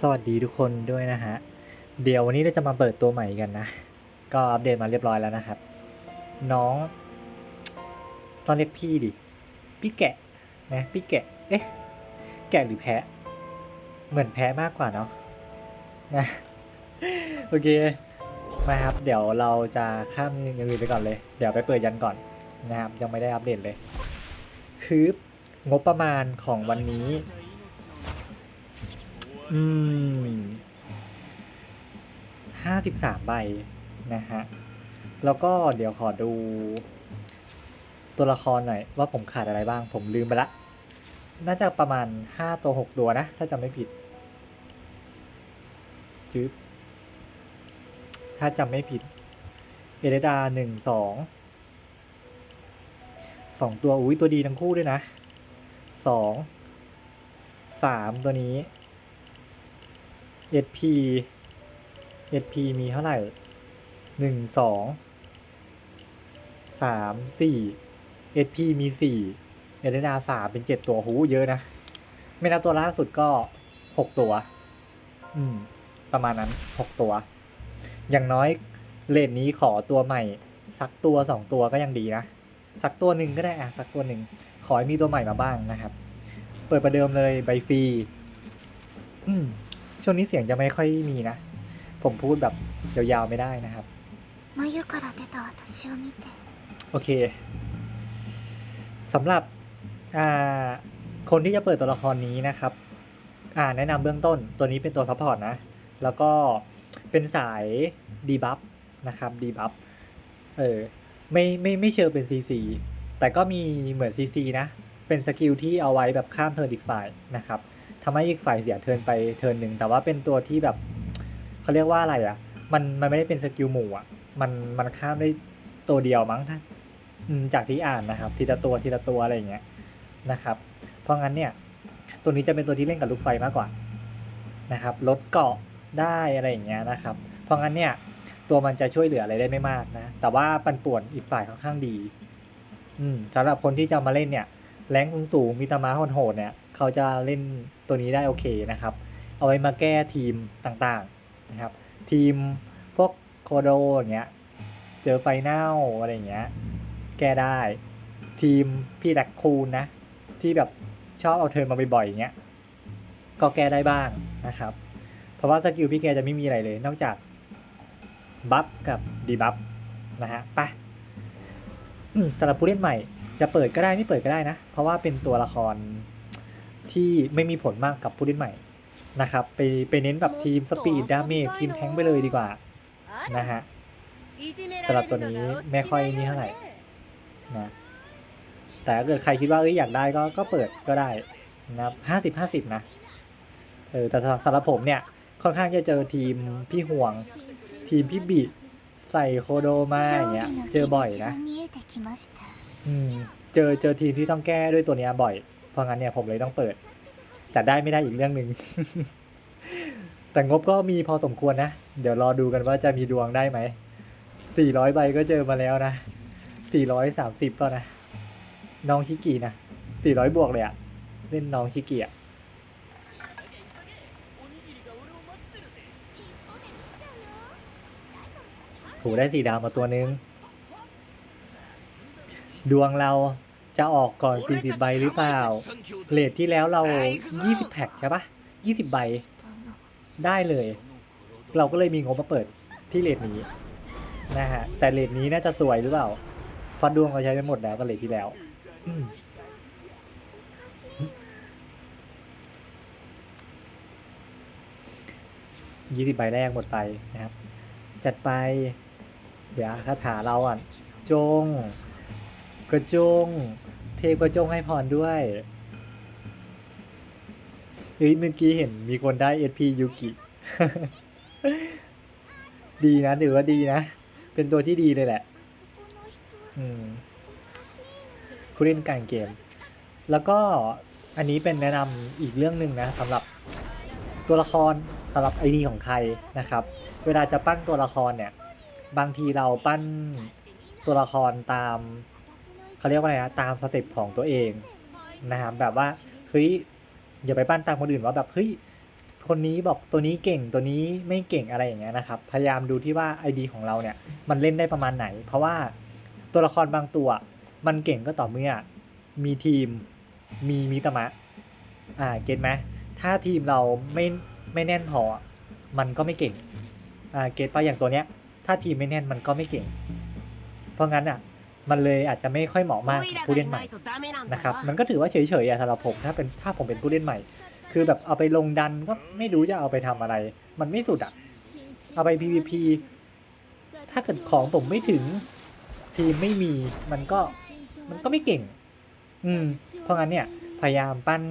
สวัสดีทุกคนด้วยนะฮะ เดี๋ยววันนี้เราจะมาเปิดตัวใหม่กันนะ ก็อัปเดตมาเรียบร้อยแล้วนะครับ น้องต้องเรียกพี่ดิ พี่แกะนะพี่แกะ เอ๊ะ แกะหรือแพะ เหมือนแพะมากกว่าเนาะนะโอเคมาครับ เดี๋ยวเราจะข้ามอย่างอื่นไปก่อนเลย เดี๋ยวไปเปิดยันก่อนนะครับ ยังไม่ได้อัปเดตเลย คืองบประมาณของวันนี้ อืมห้าสิบสามใบนะฮะ แล้วก็เดี๋ยวขอดู ตัวละครหน่อย ว่าผมขาดอะไรบ้าง ผมลืมไปละ น่าจะประมาณห้าตัวหกตัวนะ ถ้าจำไม่ผิดจื๊บถ้าจำไม่ผิด เอเดดาหนึ่งสองสองตัว อุ้ยตัวดีทั้งคู่ด้วยนะสองสามตัวนี้ SP SP มีเท่าไหร่หนึ่งสองสามสี่ SP มีสี่เอเดนาสามเป็นเจ็ดตัวหูเยอะนะ ไม่นับตัวล่าสุดก็หกตัว อืม ประมาณนั้นหกตัว อย่างน้อยเลนนี้ขอตัวใหม่ สักตัวสองตัวก็ยังดีนะ สักตัวหนึ่งก็ได้อะสักตัวหนึ่ง ขอให้มีตัวใหม่มาบ้างนะครับ เปิดประเดิมเลยใบฟรีอืม ช่วงนี้เสียงจะไม่ค่อยมีนะ ผมพูดแบบยาวๆไม่ได้นะครับ โอเคสำหรับคนที่จะเปิดตัวละครนี้นะครับแนะนำเบื้องต้นตัวนี้เป็นตัวซัพพอร์ตนะ แล้วก็เป็นสายดีบัฟนะครับดีบัฟเออไม่ไม่ไม่เชิงเป็น CC แต่ก็มีเหมือน CC นะ เป็นสกิลที่เอาไว้แบบข้ามเทอร์ดิกฝ่ายนะครับ ทำให้อีกฝ่ายเสียเทินไปเทินหนึ่งแต่ว่าเป็นตัวที่แบบเขาเรียกว่าอะไรอะ่ะ มันมันไม่ได้เป็นสกิลหมู่อะ มันมันข้ามได้ตัวเดียวมั้งถ้าจากที่อ่านนะครับ ทีละตัวทีละตัวอะไรอย่างเงี้ยนะครับ เพราะงั้นเนี่ย ตัวนี้จะเป็นตัวที่เล่นกับลูกไฟมากกว่านะครับลดเกาะได้อะไรอย่างเงี้ยนะครับ เพราะงั้นเนี่ยตัวมันจะช่วยเหลืออะไรได้ไม่มากนะ แต่ว่าปันป่วนอีกฝ่ายค่อนข้างดี อืมสำหรับคนที่จะมาเล่นเนี่ย แรงสูงๆมีตามาโหดเนี่ย เขาจะเล่นตัวนี้ได้โอเคนะครับ เอาไว้มาแก้ทีมต่างๆนะครับ ทีมพวกโคโดอย่างเงี้ย เจอไฟแนลอะไรอย่างเงี้ย แก้ได้ ทีมพี่แดกคูนนะ ที่แบบชอบเอาเทิร์นมาบ่อยๆอย่างเงี้ย ก็แก้ได้บ้างนะครับ เพราะว่าสกิลพี่แกจะไม่มีอะไรเลย นอกจากบัฟกับดีบัฟนะฮะ ไปอืมสำหรับผู้เล่นใหม่ จะเปิดก็ได้ไม่เปิดก็ได้นะ เพราะว่าเป็นตัวละครที่ไม่มีผลมากกับผู้เล่นใหม่นะครับ ไปไปเน้นแบบทีมสปีดดาเมจทีมแทงไปเลยดีกว่านะฮะสำหรับตัวนี้ไม่ค่อยนี่เท่าไหร่นะแต่ถ้าเกิดใครคิดว่าเอ้ยอยากได้ก็ก็เปิดก็ได้นะห้าสิบห้าสิบนะเออแต่สำหรับผมเนี่ยค่อนข้างจะเจอทีมพี่ห่วง ทีมพี่บิดใส่โคโดมาอย่างเงี้ยเจอบ่อยนะ อืมเจอเจอทีมที่ต้องแก้ด้วยตัวเนี้ยบ่อย เพราะงั้นเนี่ยผมเลยต้องเปิด แต่ได้ไม่ได้อีกเรื่องหนึ่ง แต่งบก็มีพอสมควรนะ เดี๋ยวรอดูกันว่าจะมีดวงได้ไหม สี่ร้อยใบก็เจอมาแล้วนะ สี่ร้อยสามสิบแล้วนะ น้องชิกินะ สี่ร้อยบวกเลยอะเล่นน้องชิกิอะถูได้สี่ดาวมาตัวนึง ดวงเราจะออกก่อนสี่สิบใบหรือเปล่าเลทที่แล้วเรายี่สิบแพ็คใช่ปะยี่สิบใบ ได้เลย เราก็เลยมีงบมาเปิดที่เลทนี้นะฮะ แต่เลทนี้น่าจะสวยหรือเปล่า เพราะดวงเราใช้ไปหมดแล้วกับเลทที่แล้วยี่สิบใบแรกหมดไปนะครับ จัดไป เดี๋ยวคาถาเราอะ จงก ระจง เทพกระจงให้พรด้วยเฮ้ยเมื่อกี้เห็นมีคนได้ SP ยูกิ ดีนะถือว่าดีนะ เป็นตัวที่ดีเลยแหละ อืมผู้เล่นการเกม แล้วก็อันนี้เป็นแนะนำอีกเรื่องหนึ่งนะสำหรับตัวละครสำหรับไอดีของใครนะครับ เวลาจะปั้นตัวละครเนี่ย บางทีเราปั้นตัวละครตาม เขาเรียกว่าอะไรนะตามสเต็ปของตัวเองนะครับแบบว่าเฮ้ยอย่าไปปั้นตามคนอื่นว่าแบบเฮ้ยคนนี้บอกตัวนี้เก่งตัวนี้ไม่เก่งอะไรอย่างเงี้ยนะครับ พยายามดูที่ว่า ID ของเราเนี่ยมันเล่นได้ประมาณไหน เพราะว่าตัวละครบางตัวมันเก่งก็ต่อเมื่อมีทีมมีมิตรมะอ่าเก็ตไหมถ้าทีมเราไม่ไม่แน่นพอมันก็ไม่เก่งอ่าเก็ตปอย่างตัวเนี้ยถ้าทีมไม่แน่นมันก็ไม่เก่ง เพราะงั้นอะ มันเลยอาจจะไม่ค่อยเหมาะมากกับผู้เล่นใหม่นะครับมันก็ถือว่าเฉยๆอะสำหรับผมถ้าเป็นถ้าผมเป็นผู้เล่นใหม่ คือแบบเอาไปลงดันก็ไม่รู้จะเอาไปทำอะไร มันไม่สุดอะเอาไป PVP ถ้าเกิดของผมไม่ถึงทีมไม่มีมันก็มันก็ไม่เก่ง อืม เพราะงั้นเนี่ยพยายามปั้น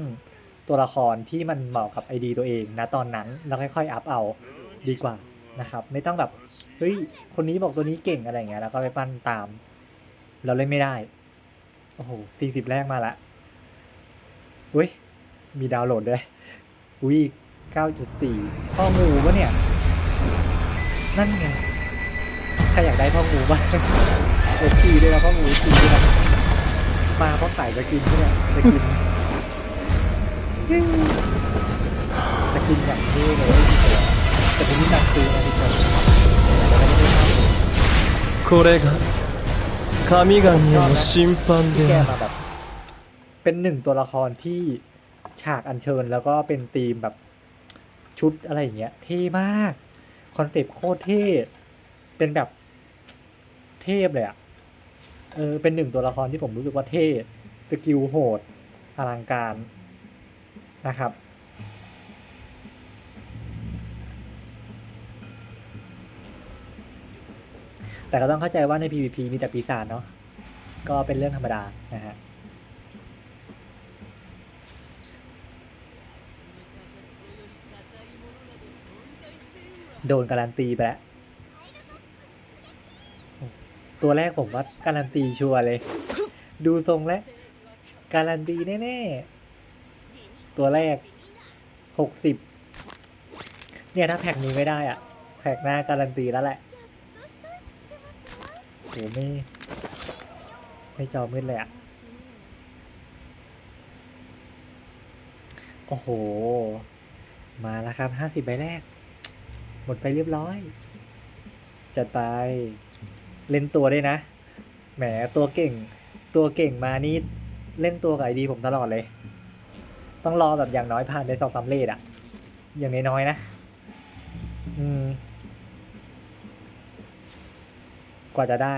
ตัวละครที่มันเหมาะกับ ID ตัวเองนะตอนนั้นแล้วค่อยๆอัพเอาดีกว่านะครับ ไม่ต้องแบบเฮ้ยคนนี้บอกตัวนี้เก่งอะไรอย่างเงี้ยแล้วก็ไปปั้นตาม เราเล่นไม่ได้ โอ้โหสี่สิบแรกมาละอุ้ย มีดาวน์โหลดด้วย อุ้ยเก้าจุดสี่พ่องูปะเนี่ย นั่นไง ใครอยากได้พ่องูบ้าง เอฟีด้วยนะพ่องูฟีด้วยนะมาเพราะขายจะกินปะเนี่ยจะกินจะกินอย่างนี้เลยแต่เป็นนี่หนักตูนะทุกคนแต่ไม่ได้ทำ これが 神々の審判ที่แกมาแบบ เป็นหนึ่งตัวละครที่ฉากอัญเชิญแล้วก็เป็นธีมแบบชุดอะไรอย่างเงี้ยเท่มาก คอนเซปต์โคตรเท่เป็นแบบเทพเลยอะเออเป็นหนึ่งตัวละครที่ผมรู้สึกว่าเท่สกิลโหดอลังการนะครับ แต่ก็ต้องเข้าใจว่าใน PVP มีแต่ปีศาจเนาะ ก็เป็นเรื่องธรรมดานะฮะ โดนการันตีไปแล้ว ตัวแรกผมว่าการันตีชัวร์เลย ดูทรงแล้ว การันตีแน่ๆ ตัวแรกหกสิบเนี่ยถ้าแพ็กนี้ไม่ได้อะแพ็กหน้าการันตีแล้วแหละ หไม่ ไม่จอมืดเลยอะโอ้โห มาแล้วครับห้าสิบใบแรก หมดไปเรียบร้อยจัดไปเล่นตัวด้วยนะ แหมตัวเก่ง ตัวเก่งมานี่ เล่นตัวกับไอดีผมตลอดเลย ต้องรอแบบอย่างน้อยผ่านไปสองสามเลทอะอย่างน้อยๆนะ อืม กว่าจะได้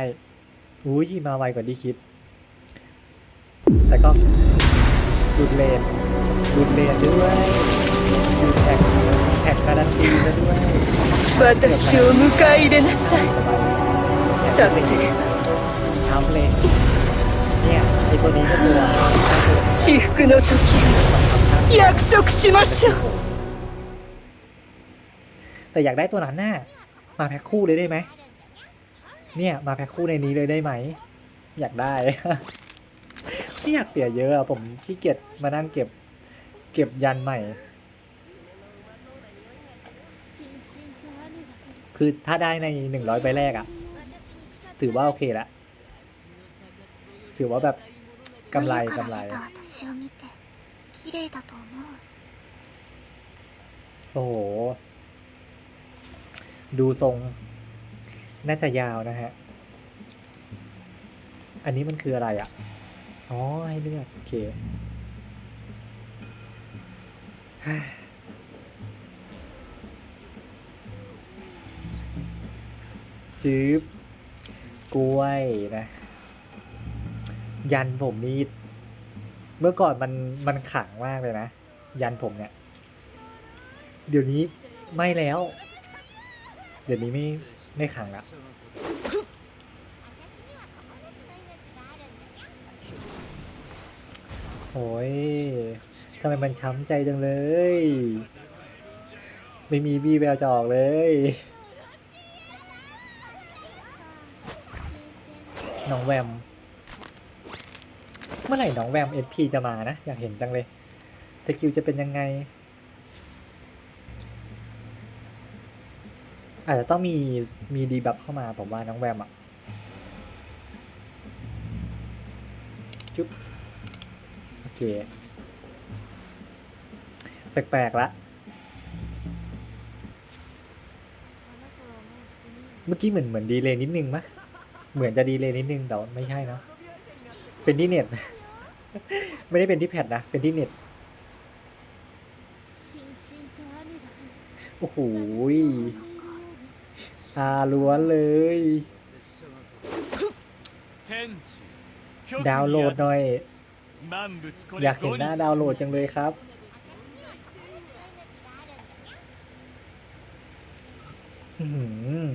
อุ้ยมาไวกว่าที่คิด แต่ก็ดูดเลนดูดเลนด้วยดูดแท็กแท็กการันตีซะด้วย 私を迎え入れなさいさすれば ช้ำเลย เนี่ยไอตัวนี้ก็ตัว 至福の時を約束しましょう แต่อยากได้ตัวนั้นน่ะมาแพ็คคู่เลยได้ไหม เนี่ย มาแพ็คคู่ในนี้เลยได้ไหม อยากได้ ไม่อยากเสียเยอะอะผมขี้เกียจมานั่งเก็บ เก็บยันใหม่ คือถ้าได้ในหนึ่งร้อยใบแรกอะถือว่าโอเคละ ถือว่าแบบกำไรกำไรโอ้โห ดูทรง น่าจะยาวนะฮะ อันนี้มันคืออะไรอะ อ๋อ ให้เลือกโอเค จืบกล้วยนะ ยันผมนี่เมื่อก่อนมันมันขังมากเลยนะ ยันผมเนี่ย เดี๋ยวนี้ไม่แล้ว เดี๋ยวนี้ไม่ ไม่ขังละโอ้ยทำไมมันช้ำใจจังเลย ไม่มีวี่แววจะออกเลยน้องแวม เมื่อไหร่น้องแวมเอพีจะมานะ อยากเห็นจังเลย สกิลจะเป็นยังไง อาจจะต้องมีมีดีบัฟเข้ามาผมว่าน้องแวมอะจุ๊บโอเค แปลกๆละเมื่อกี้เหมือนเหมือนดีเลยนิดนึงมะเหมือนจะดีเลยนิดนึงแต่ไม่ใช่นะเป็นที่เน็ต ไม่ได้เป็นที่แพดนะ เป็นที่เน็ตโอ้โห ตาล้วนเลย ดาวน์โหลดหน่อย อยากเห็นหน้าดาวน์โหลดจังเลยครับ อื้อ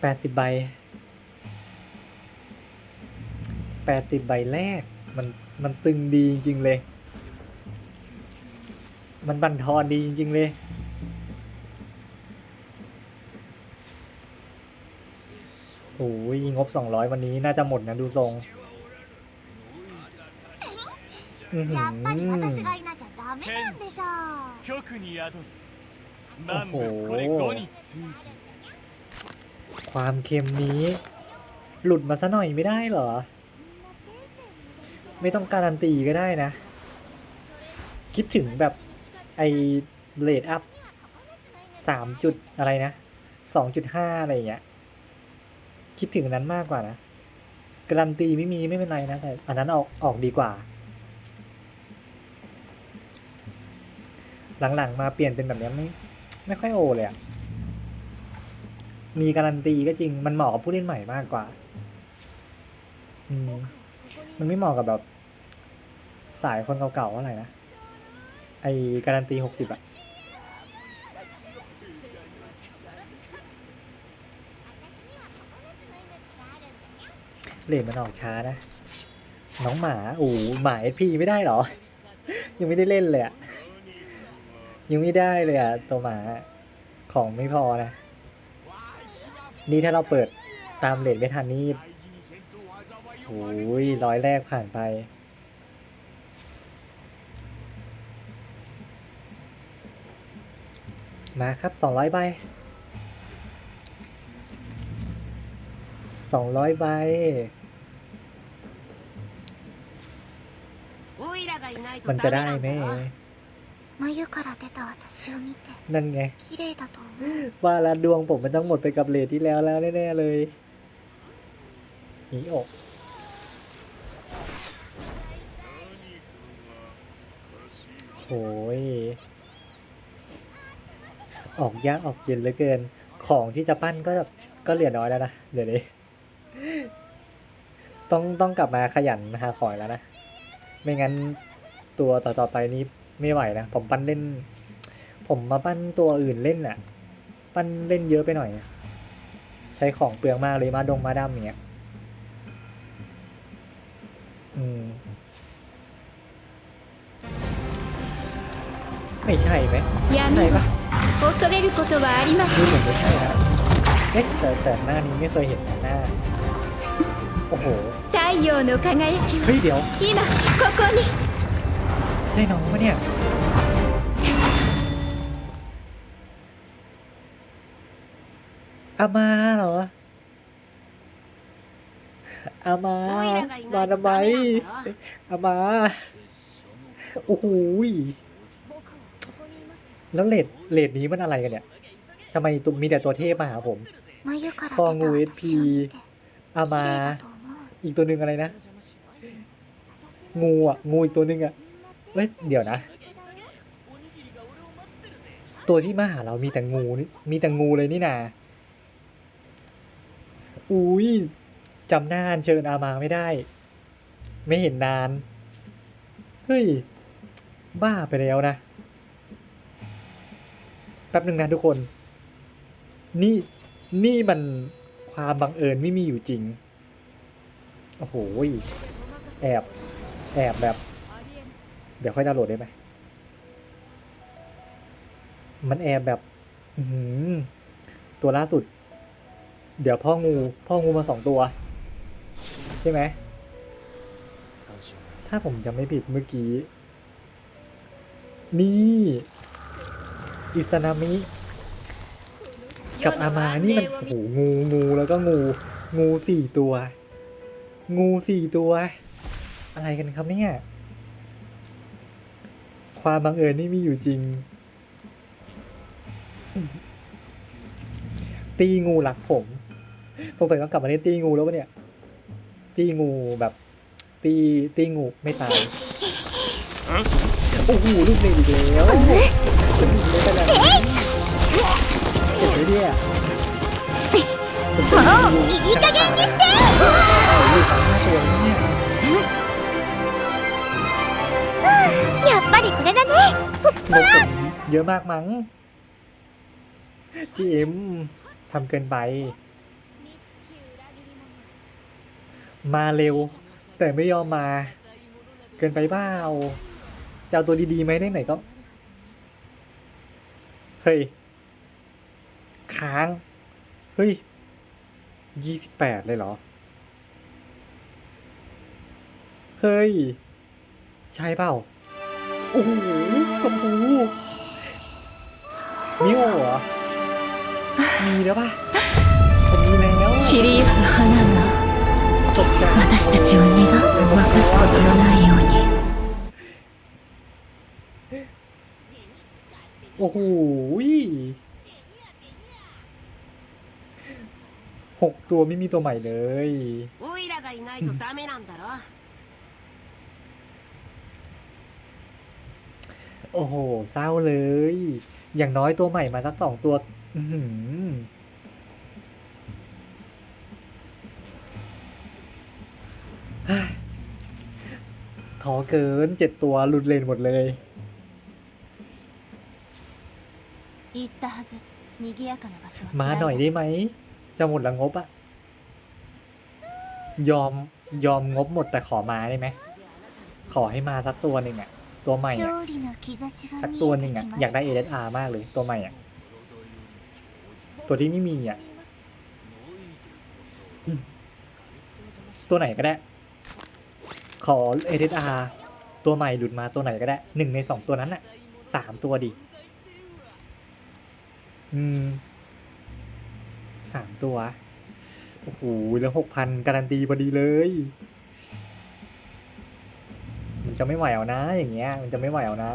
แปดสิบใบแปดสิบใบแรก มันมันตึงดีจริงเลย มันบันทอนดีจริงๆเลย โอ้ยงบสองร้อยวันนี้น่าจะหมดนะดูทรง อื้อหือ やっぱり私がいなきゃダメなんでしょ極に宿る万物これ5に通ず ความเค็มนี้ หลุดมาซะหน่อยไม่ได้เหรอ みんな天性の踊り子だ ไม่ต้องการันตีก็ได้นะ คิดถึงแบบ ไอเลดอัพสามจุดอะไรนะสองจุดห้าอะไรอย่างเงี้ยคิดถึงนั้นมากกว่านะการันตีไม่มีไม่เป็นไรนะแต่อันนั้นออกออกดีกว่า หลังๆมาเปลี่ยนเป็นแบบนี้ไม่ไม่ค่อยโอเลยอะมีการันตีก็จริงมันเหมาะกับผู้เล่นใหม่มากกว่า อืมมันไม่เหมาะกับแบบ สายคนเก่าๆอะไรนะ ไอการันตีหกสิบอะเลนมันออกช้านะ น้องหมาโอ้หมาเอพีไม่ได้หรอ ยังไม่ได้เล่นเลยอะยังไม่ได้เลยอะตัวหมาของไม่พอนะ นี่ถ้าเราเปิดตามเลทไม่ทันนี่โอ้ยร้อยแรกผ่านไป มาครับสองร้อยใบสองร้อยใบมันจะได้ไหมนั่นไง ว่าละดวงผมมันต้องหมดไปกับเลทที่แล้วแล้วแน่ๆเลยหนีอกโอ้ย ออกยากออกเย็นเหลือเกิน ของที่จะปั้นก็ก็เหลือน้อยแล้วนะเดี๋ยวนี้ต้องต้องกลับมาขยันหาของแล้วนะ ไม่งั้นตัวต่อๆไปนี้ไม่ไหวนะ ผมปั้นเล่น ผมมาปั้นตัวอื่นเล่นน่ะปั้นเล่นเยอะไปหน่อย ใช้ของเปลืองมากเลยมาดงมาดำอย่างเงี้ยอืมไม่ใช่ไหมใช่ปะ 恐れることはありませ ดู ん เหมือนไม่ใช่นะเอ๊ะแต่แต่หน้านี้ไม่เคยเห็นนะหน้า โอ้โห 太陽の輝き เฮ้ยเดี๋ยว は今ここに ใช่น้องปะเนี่ย อามาเหรอ อามา มาทำไมอามา โอ้โหย แล้วเลดเลดนี้มันอะไรกันเนี่ยทำไมตุมมีแต่ตัวเทพมาหาผมฟองูเอสพีอามา อีกตัวหนึ่งอะไรนะ งูอะ งูอีกตัวหนึ่งอะเอ้ย เดี๋ยวนะ ตัวที่มาหาเรามีแต่งูมีแต่งูเลยนี่นา อุ้ยจำหน้าเชิญอามาไม่ได้ ไม่เห็นนาน เฮ้ย บ้าไปแล้วนะ แป๊บหนึ่งนะทุกคน นี่นี่มันความบังเอิญไม่มีอยู่จริง โอ้โหแอบแอบแบบ เดี๋ยวค่อยดาวน์โหลดได้ไหม มันแอบแบบหืตัวล่าสุด เดี๋ยวพ่องู พ่องูมาสองตัว ใช่ไหม ถ้าผมจำไม่ผิดเมื่อกี้ นี่ อิสนามิ กับอามานี่มันโอ้โหงูงูแล้วก็งู งูสี่ตัว งูสี่ตัว อะไรกันครับเนี่ยคความบังเอิญนี่มีอยู่จริง ตีงูรักผม สงสัยต้องกลับมาเล่นตีงูแล้วปะเนี่ย ตีงูแบบ ตีตีงูไม่ตายโอ้โหลูกเล่นอีกแล้ว จะมีเลยขนาดนี้เห็นไหมเนี่ยผมจะมีงูอีกาเกนにしてลูกทั้งห้าตัวเนี่ย やっぱりこれだね นกผมเยอะมากมั้งจีเอ็มทำเกินไป มาเร็ว แต่ไม่ยอมมา เกินไปเปล่าจะเอาตัวดีๆไหมได้ไหนก็ เฮ้ย ค้าง เฮ้ย ยี่สิบแปดเลยเหรอ เฮ้ย ใช่เปล่า โอ้โหชมพูมิโอเหรอ มีแล้วป่ะผมมีแล้ว 散りゆく花が ตกใจ 私たちを願って分かつことのないように โอ้โหหกตัวไม่มีตัวใหม่เลยโอ้โหเศร้าเลย อย่างน้อยตัวใหม่มาสักสองตัวท้อเกินเจ็ดตัวหลุดเลนหมดเลย ったはず賑やかな場所は มา 嫌い หน่อย だ ได้ไหม จะหมดละงบอะยอมยอมงบหมดแต่ขอมาได้ไหม ขอให้มาสักตัวหนึ่งอะตัวใหม่อะ 勝利の兆し สั が ก 見 ตัวห え นึ่ て ง き อะ ま อยาก し ได้ た ASR มากเลยตัวใหม่อะตัวที่ไม่มีอะอืมตัวไหนก็ได้ ขอ ASR ตัวใหม่หลุดมาตัวไหนก็ได้หนึ่งในสองตัวนั้นอะสามตัวดิ อืมสามตัว โอ้โห แล้วหกพันการันตีพอดีเลย มันจะไม่ไหวเอานะ อย่างเงี้ย มันจะไม่ไหวเอานะ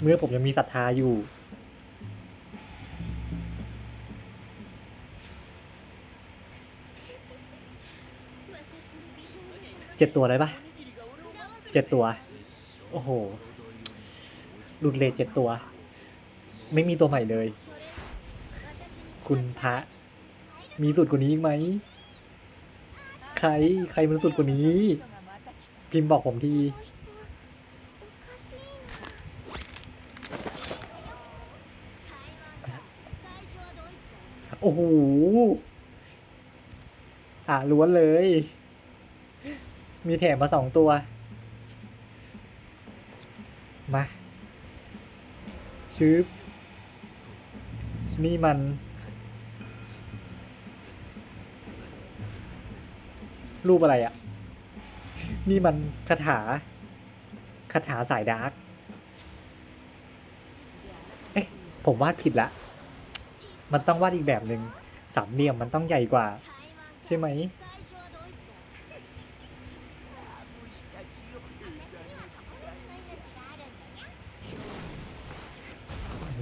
เมื่อผมยังมีศรัทธาอยู่ เจ็ดตัวเลยปะเจ็ดตัว โอ้โหหลุดเลทเจ็ดตัว ไม่มีตัวใหม่เลย คุณพระมีสุดกว่านี้อีกไหม ใครใครมันสุดกว่านี้ พิมพ์บอกผมที โอ้โห อะล้วนเลย มีแถมมาสองตัว มาชืบ นี่มัน รูปอะไรอะ่ะ นี่มันคาถาคาถาสายดาร์ก เอ๊ะ ผมวาดผิดละ มันต้องวาดอีกแบบหนึ่งสามเหลี่ยมมันต้องใหญ่กว่า ใช่ไหม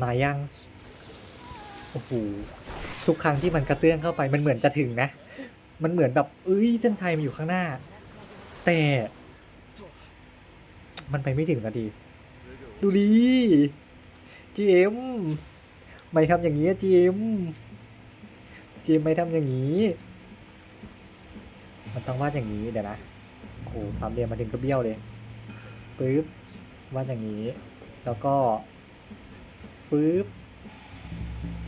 มายัง โอ้โหทุกครั้งที่มันกระเตื้องเข้าไปมันเหมือนจะถึงนะ มันเหมือนแบบเอ้ยเส้นชัยมันอยู่ข้างหน้า แต่ มันไปไม่ถึงนาทีดูดิจีเอ็มไม่ทำอย่างนี้จีเอ็มจีเอ็มไม่ทำอย่างนี้ มันต้องวาดอย่างนี้เดี๋ยวนะโอ้โหสามเหลี่ยมมาถึงกระเบี้ยวเลยปึ๊บวาดอย่างนี้ แล้วก็ปึ๊บ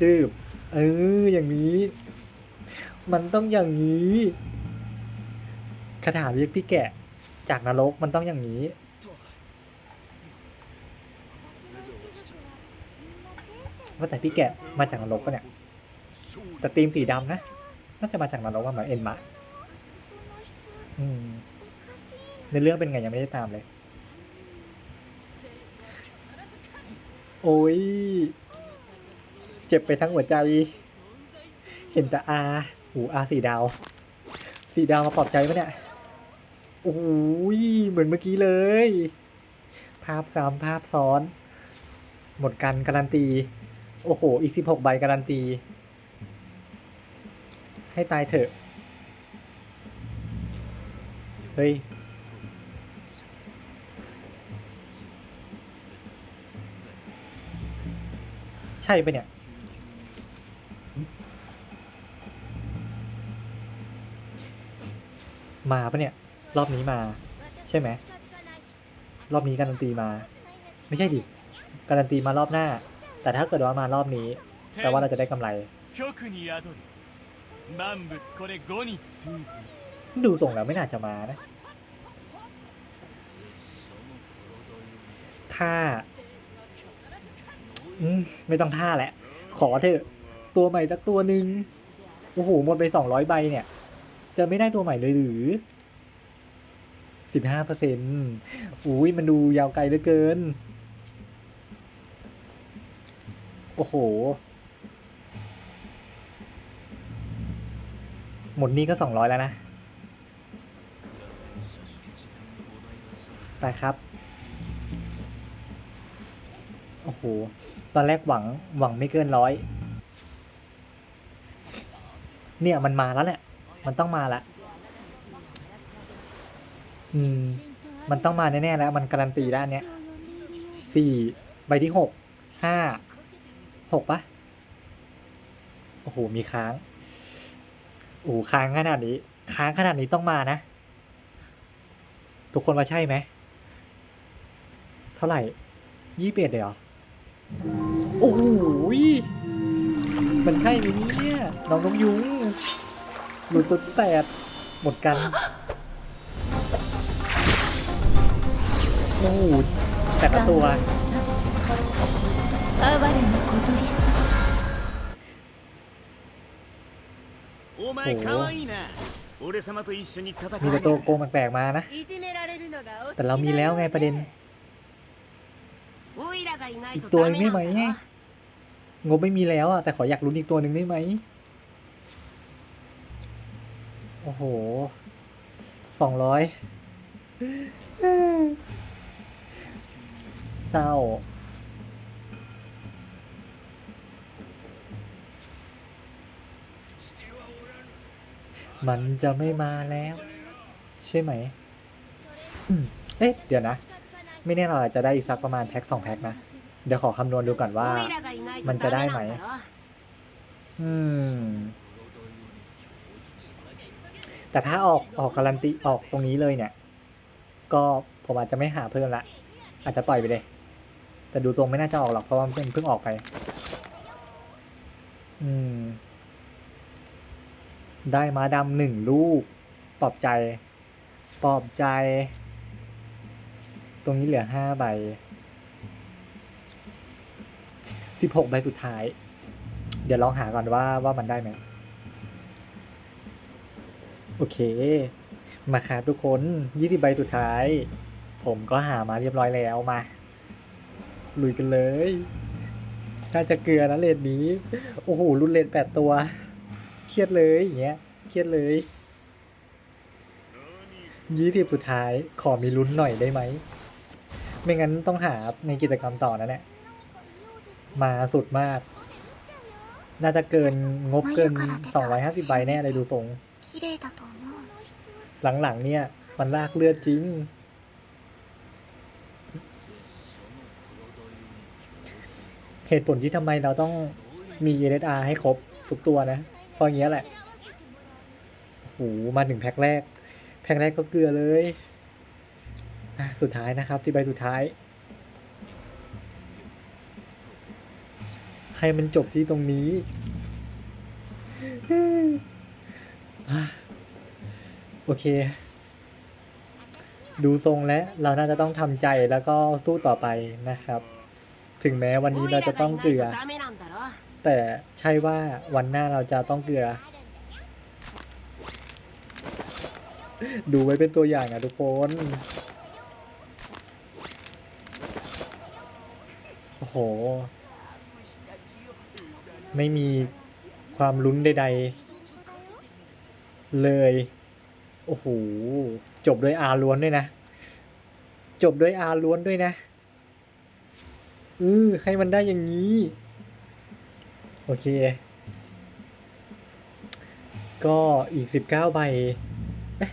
จืบเอออย่างนี้ มันต้องอย่างนี้คาถาเรียกพี่แกะ จากนรกมันต้องอย่างนี้ว่าแต่พี่แกะมาจากนรกปะเนี่ยแต่ธีมสีดำนะน่าจะมาจากนรกว่าเหมือนเอ็นมะในเรื่องเป็นไงยังไม่ได้ตามเลย โอ้ย เจ็บไปทั้งหัวใจ เห็นแต่อาหูอาสีดาว สีดาวมาปลอบใจปะเนี่ย โอ้ยเหมือนเมื่อกี้เลย ภาพซ้ำภาพซ้อน หมดกันการันตี โอ้โห อีกสิบหกใบการันตี ให้ตายเถอะ เฮ้ยใช่ปะเนี่ย มาปะเนี่ย รอบนี้มา ใช่ไหม รอบนี้การันตีมา ไม่ใช่ดิ การันตีมารอบหน้า แต่ถ้าเกิดว่ามารอบนี้แปลว่าเราจะได้กำไร ดูส่งแล้วไม่น่าจะมานะท่าไม่ต้องท่าแหละ ขอเถอะ ตัวใหม่สักตัวหนึ่งโอ้โห หมดไปสองร้อยใบเนี่ย จะไม่ได้ตัวใหม่เลยหรือสิบห้าเปอร์เซ็นต์อุ้ยมันดูยาวไกลเหลือเกิน โอ้โห หมดนี้ก็สองร้อยแล้วนะ ไปครับ โอ้โห ตอนแรกหวังหวังไม่เกินร้อย เนี่ยมันมาแล้วแหละ มันต้องมาละอืม มันต้องมาแน่ๆแล้ว มันการันตีด้านเนี้ยสี่ใบที่หกห้าหกปะโอ้โหมีค้างโอ้โหค้างขนาดนี้ ค้างขนาดนี้ต้องมานะ ทุกคนว่าใช่ไหม เท่าไหร่ยี่สิบเอ็ดเลยเหรอ โอ้โหมันใช่ไหมเนี่ย น้องนกยุง หลุดตัวแตดหมดกันโอ้โหแตกตัวโอ้โหมีตัวโกงแปลกๆมานะ แต่เรามีแล้วไงประเด็น อีกตัวไม่ไหมงบไม่มีแล้วอะแต่ขออยากรู้อีกตัวหนึ่งได้ไหม โอ้โห สองร้อยเศร้า มันจะไม่มาแล้ว ใช่ไหม เอ๊ะ เดี๋ยวนะ ไม่แน่เราอาจจะได้อีกสักประมาณแพ็คสองแพ็คนะ เดี๋ยวขอคำนวณดูก่อนว่า มันจะได้ไหม อืม แต่ถ้าออกออกการันตีออกตรงนี้เลยเนี่ย ก็ผมอาจจะไม่หาเพิ่มละ อาจจะปล่อยไปเลย แต่ดูตรงไม่น่าจะออกหรอกเพราะว่ามันเพิ่งออกไป อืม ได้มาดำหนึ่งลูกปลอบใจปลอบใจ ตรงนี้เหลือห้าใบสิบหกใบสุดท้าย เดี๋ยวลองหาก่อนว่าว่ามันได้ไหม โอเค มาครับทุกคนยี่สิบใบสุดท้าย ผมก็หามาเรียบร้อยแล้วมา ลุยกันเลยน่าจะเกลือนะเลนนี้ โอ้โหรุ่นเลนแปดตัว เครียดเลยอย่างเงี้ย เครียดเลยยี่สิบสุดท้าย ขอมีลุ้นหน่อยได้ไหม ไม่งั้นต้องหาในกิจกรรมต่อนะเนี่ย มาสุดมาก น่าจะเกินงบเกิน250ใบแน่เลยดูทรง 綺麗だと思う หลังๆ เนี่ย มันลากเลือดจริง เหตุผลที่ทำไมเราต้องมี LSR ให้ครบทุกตัวนะ เพราะอย่างเงี้ยแหละโอ้โหมาถึงแพ็คแรก แพ็คแรกก็เกลือเลยอ่ะสุดท้ายนะครับ ที่ใบสุดท้าย ให้มันจบที่ตรงนี้ อ่ะ โอเค ดูทรงแล้วเราน่าจะต้องทำใจแล้วก็สู้ต่อไปนะครับ ถึงแม้วันนี้เราจะต้องเกลือ แต่ใช่ว่าวันหน้าเราจะต้องเกลือ ดูไว้เป็นตัวอย่างนะทุกคนโอ้โห ไม่มีความลุ้นใดๆ เลย โอ้โห จบด้วยอาล้วนด้วยนะ จบด้วยอาล้วนด้วยนะโเออให้มันได้อย่างนี้ โอเค ก็อีกสิบเก้าใบเอ๊ะ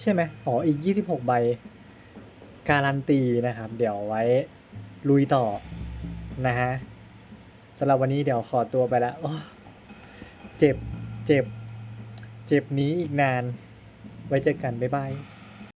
ใช่ไหมอ๋อ อีกยี่สิบหกใบ การันตีนะครับ เดี๋ยวไว้ลุยต่อนะฮะสำหรับวันนี้เดี๋ยวขอตัวไปแล้วเจ็บ เจ็บ เจ็บนี้อีกนาน ไว้เจอกัน บ๊ายบาย